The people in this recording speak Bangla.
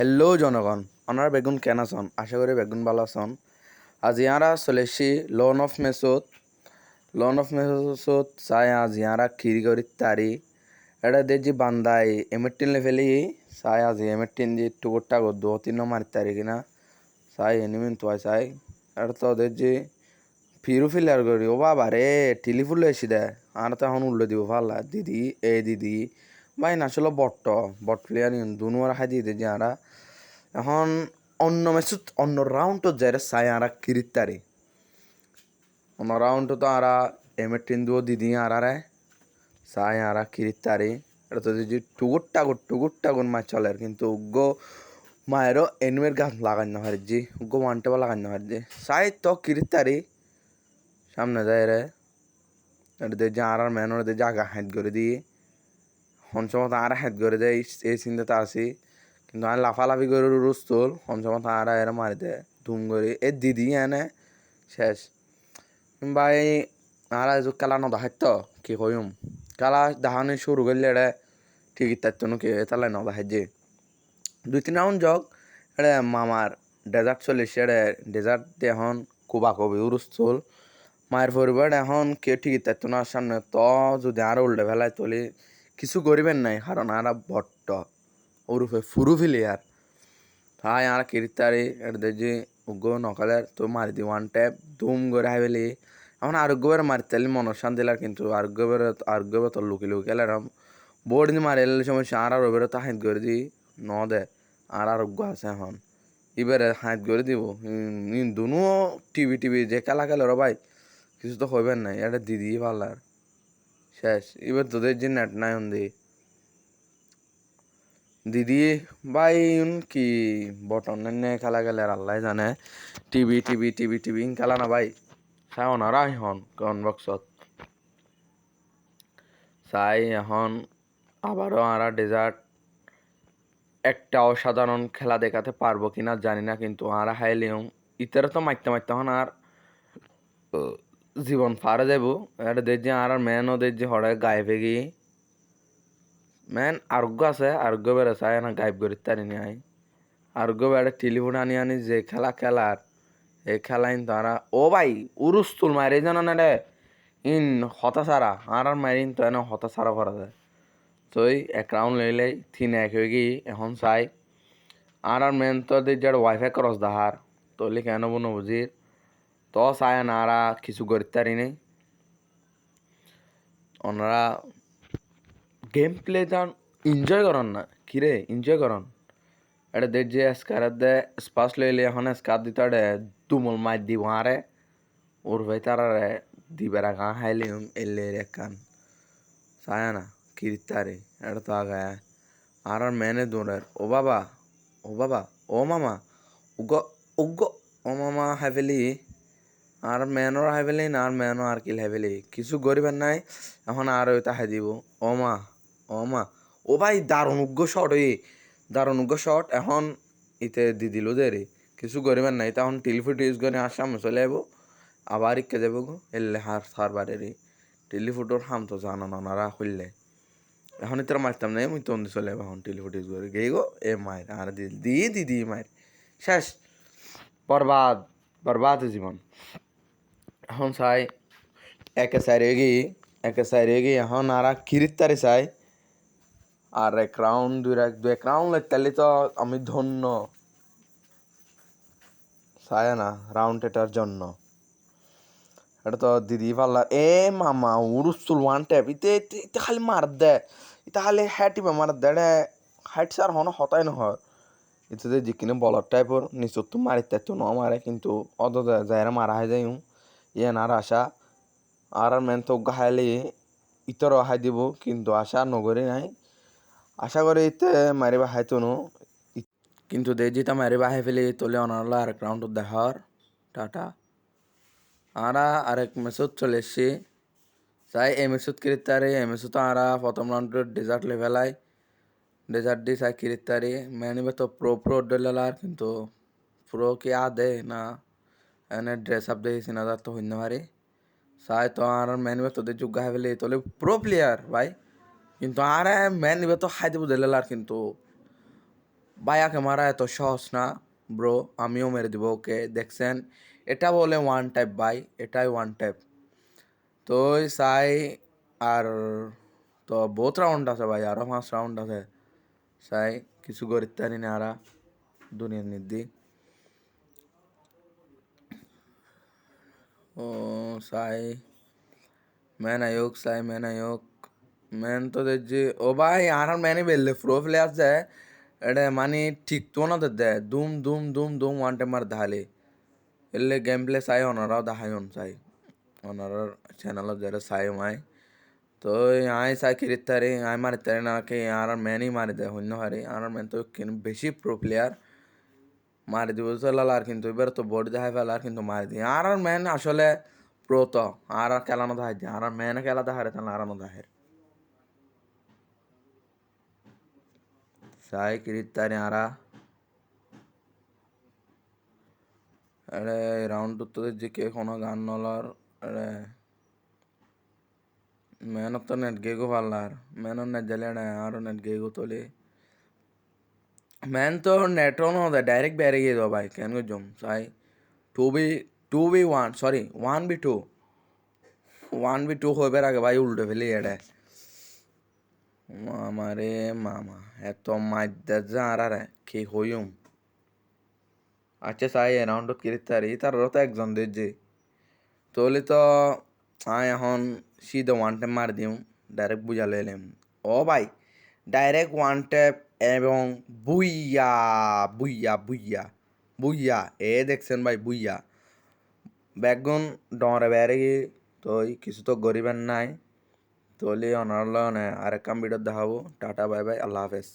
হ্যালো জনগণ। ওনারা বেগুন কেন আছেন? আশা করি বেগুন ভালো আছেন। আজ ইয়ারা চলে এসছি লোন অফ মেসোত লোন অফ মেসোত চাই আজ ইয়ারা খিরি করি তারি এটা দেখছি বান্দাই এমেটিন লেভেলি চাই আজ এমেটিন যে টুকুরটা দু তিন মারি তারি কিনা। চাই এনিমিন তো চাই। এটা তো দেখছি ফিরু ফিলার করি ও বাবা রে টিলি ফুল এসি দে। আর তো এখন উল্লে দিব ভাল্লা দিদি এ দিদি ভাই, না, আসলে বট্ট, বট প্লেয়ার দুনু আর হাই দিয়ে যে আরা। এখন অন্য ম্যাচত অন্য রাউন্ডত যাই চাই আরা কিরিতারি অন্য রাউন্ড তো আরা এমের টিন দুও দিদি আরারে চাই আরা কিরিতারি এটা তো যে টুকুর টাকুর টুকুর টাকুর মাছ চলে কিন্তু উগ্গো মায়েরও এনিমের গাছ লাগাই না পারছি উগ্গো ওয়ান টেবা লাগাই না পারছি চাই তো কিরিতারি সামনে যায় রে এটা দেখছি আর আর ম্যান ওদের জায়গা হাত করে দিয়ে হনসমত আর হাত করে দেয় এই চিন্তাতে আসি কিন্তু আমি লাফালাফি করে রুস্তুল হনসমত আর এরা মারি দেয় ধুম করে এ দিদি এনে শেষ। ভাই আর এযোগ খেলা নদাহাইত কি কইম খেলা দেখানি শুরু করলে এটা ঠিকই তার তো কি তাহলে নদাহাই যে। দুই, তিন রাউন্ড যাক এটা মামার ডেজার্ট চলে এসে এটা ডেজার্ট এখন কুবা কবি উরুস্তুল মায়ের পরিবার এখন কে ঠিকই তার তো না সামনে তো যদি আরও উল্টে ফেলায় তোলে কিছু করিবেন নাই, কারণ আরা ভট্ট ওরুফে ফুরু ফিলিয়ার তাই আর কিরিতারি এটা দেখছি উগ্র নকালের তো মারি দি ওয়ান ট্যাপ, ধুম করে হাই ফেলি এখন আরোগ্যবার মারতে মন শান্তি লাগে, কিন্তু আরোগ্যবার আরোগ্যবার তো লুকি লুকি এলাম বোর্ড দিয়ে মারি এলে সমস্যা আর আর ওবেরও তো হাইট করে দি ন দে আর আরোগ্য আছে এখন। এবারে হাইট করে দিব। দুনু টিভি টিভি যে খেলা খেলে ভাই, কিছু তো হইবেন নাই। এটা দিদি পাল্লার শেষ। এবার তোদের যে নেট নাই দি। দিদি, ভাই কি বটন নে খেলা গেলে আল্লাহ জানে। টিভি টিভি টিভি টিভি খেলা না ভাই। চাই ওনারা এখন কন বক্সত চাই এখন আবারও আরা ডেজার্ট একটা অসাধারণ খেলা দেখাতে পারব কিনা জানি না, কিন্তু আরা হাইলিয়ম ইতারে তো মারতে মারতে হন আর। জীবন পারে যাব এটা দেখছি আর মেন ও দেখছি গায়েবে গিয়ে মেন আরোগ্য আছে আরোগ্য বেড়ে চাই না গাইব করি তারি নি আই। আরোগ্য বেড়ে টেলিফোন আনি আনি যে খেলা খেলার এই খেলা ইন তারা ও ভাই উরুস্তুল মারি জানা না রে ইন হতা সারা আর আর মারি তো এনে হতা সারা করা যায়। তো এক রাউন্ড লইলে থিন এক হয়ে গিয়ে এখন চাই। আর আর মেন তো দেখছি ওয়াইফাই ক্রস দাহার তলি কেন বুনো বুঝির তো চায় না আরা কিছু করতে পারি নেই ওনারা গেম প্লে যান এনজয় করন না কিরে এনজয় করন এটা দেখ যে স্কার দে স্পাস লইলে এখন স্কার দিতে আরে তুমুল মাই দিব আরে ওর ভাই তারা রে দিবে রাখা হাইলে এলে রে কান চায় না কিরিতারে এটা তো আগে আর আর মেনে দৌড়ের ও বাবা ও বাবা ও মামা উগ উগ ও মামা হাইফেলি আর মেনর হাইফেলি না, আর মেনও আর কিল হাইফেলি কিছু গরিবের নাই, এখন আর ওইটা হাই দিব। ও মা, ও ভাই, দারুণ উগ্র শট ওই দারুণ উগ্র শট, এখন ইতে দি দিল দে রে। কিছু গরিবের নাই তখন টেলিফুট ইউজ করে সামনে চলে যাব আবার ইকে যাব গো, এলে হার সার রে। টেলিফুটোর হাম তো জানো না ওনারা খুললে এখন ইতার মারতাম না, মুই তন্দি চলে এখন টেলিফুট ইউজ করে। গেই গো, এ মায়ের আর দি দি দি মায়ের শেষ। বরবাদ বরবাদ জীবন। এখন চাই, একে সাইড গিয়ে একে সাইড গিয়ে এখন আর কিরিতারি চাই। আর এক রাউন্ড দুই এক দু এক রাউন্ড তাহলে তো আমি ধন্য। চাই না রাউন্ড এটার জন্য। এটা তো দিদি পাল্লা এ মামা উরুস্তুল ওয়ান ট্যাপ ইতে ইতে খালি মার দে। ইতে খালি হ্যাট মার দে রে হাইট সার হন হতাই নহয়। ইতে যে যিকিনে বলার টাইপর নিচত তো মারি তাই তো ন মারে কিন্তু অত যাইরা মারা হয়ে যাই আর আশা আর মেন তো গাহাইলে ইতর হাই দিব কিন্তু আশা নগরে নাই আশা করি ইতে মারিবা হাইতো নো কিন্তু দে যেটা মারিবা হাই ফেলে তোলে অনারলা আরেক রাউন্ড দেখার টাটা আরা আরেক মেসত চলে এসছি চাই এম এসত কিরিতারি এম এসত আরা প্রথম রাউন্ডের ডেজার্ট লেভেলাই ডেজার্ট দি চাই কিরিতারি মেনিবে তো প্রো প্রো ডেলার কিন্তু প্রো কি আ দে না এনে ড্রেস আপ দেখেছি না তো হইতে পারে সাই তো আর মেনিবে তোদের যোগ্য ফেলে তোলে প্রো প্লেয়ার ভাই। কিন্তু আর মেন নিবে তো খাই দেবো আর কিন্তু। ভাইয়াকে মারা এত সহজ না ব্রো আমিও মেরে দিব ওকে দেখছেন এটা বলে ওয়ান টাইপ ভাই, এটাই ওয়ান টাইপ তো চাই আর তো বহুত রাউন্ড আছে ভাই আরও পাঁচ রাউন্ড আছে। চাই, কিছু করিতে পারি না দুনিয়ার নির্দি চাই ম্যান আয়োগ চাই ম্যান আয়োগ ম্যান তো দেখছি ও ভাই আর ম্যানই বেললে প্রো প্লেয়ার যায় এটা মানে ঠিক তো না দে দুম দুম দুম দুম ওয়ান টাইমার ধালে এলে গেম প্লে চাই অনারাও দেখাই অন চাই অনারার চ্যানেলত যারা চাই মাই তো আই চাই কিরিতারি আই মারিতারি না কি আর ম্যানই মারি দেয় শূন্য হারি আর ম্যান তো বেশি প্রো প্লেয়ার মারি দিব চলাল আর কিন্তু এবার তো বডি দেখাই ফেলা আর কিন্তু মারি দিই। আর ম্যান আসলে প্রো তো আর আর খেলানো দেখাই দিয়ে আর ম্যান খেলা দেখারে তাহলে আর দেখার চাই কিরিতারি আরা এড়ে রাউন্ড তো যে কে কোনো গান নলার এড়ে মেহনত তো নেট গেগো পাল্লার মেহনত নেট জ্বালে তো নেটও ন দেয় ডাইরেক্ট বেড়ে গিয়ে যাও ভাই কেন জম চাই two B two B one sorry one B two one B two হইবার আগে ভাই উল্টে ফেলি এড়ে মামারে মামা এত মাইদ্যা যা আর কি হইম আচ্ছা চাই এরাউন্ডত কিরিতারি তার তো একজন দিয়েছে তাহলে তো আয় এখন সিধা ওয়ান ট্যাপ মার দিম ডাইরেক্ট বুঝালে এলাম ও ভাই ডাইরেক্ট ওয়ান ট্যাপ এবং বুইয়া বুইয়া বুইয়া বুইয়া, এ দেখছেন ভাই, বুইয়া। ব্যাগুন ডরে বেড়ে তো কিছু তো গরিবের নাই। তো অনার লনে আরেক কাম ভিডিও দেখাবো। টাটা, বাই বাই, আল্লাহ হাফেজ।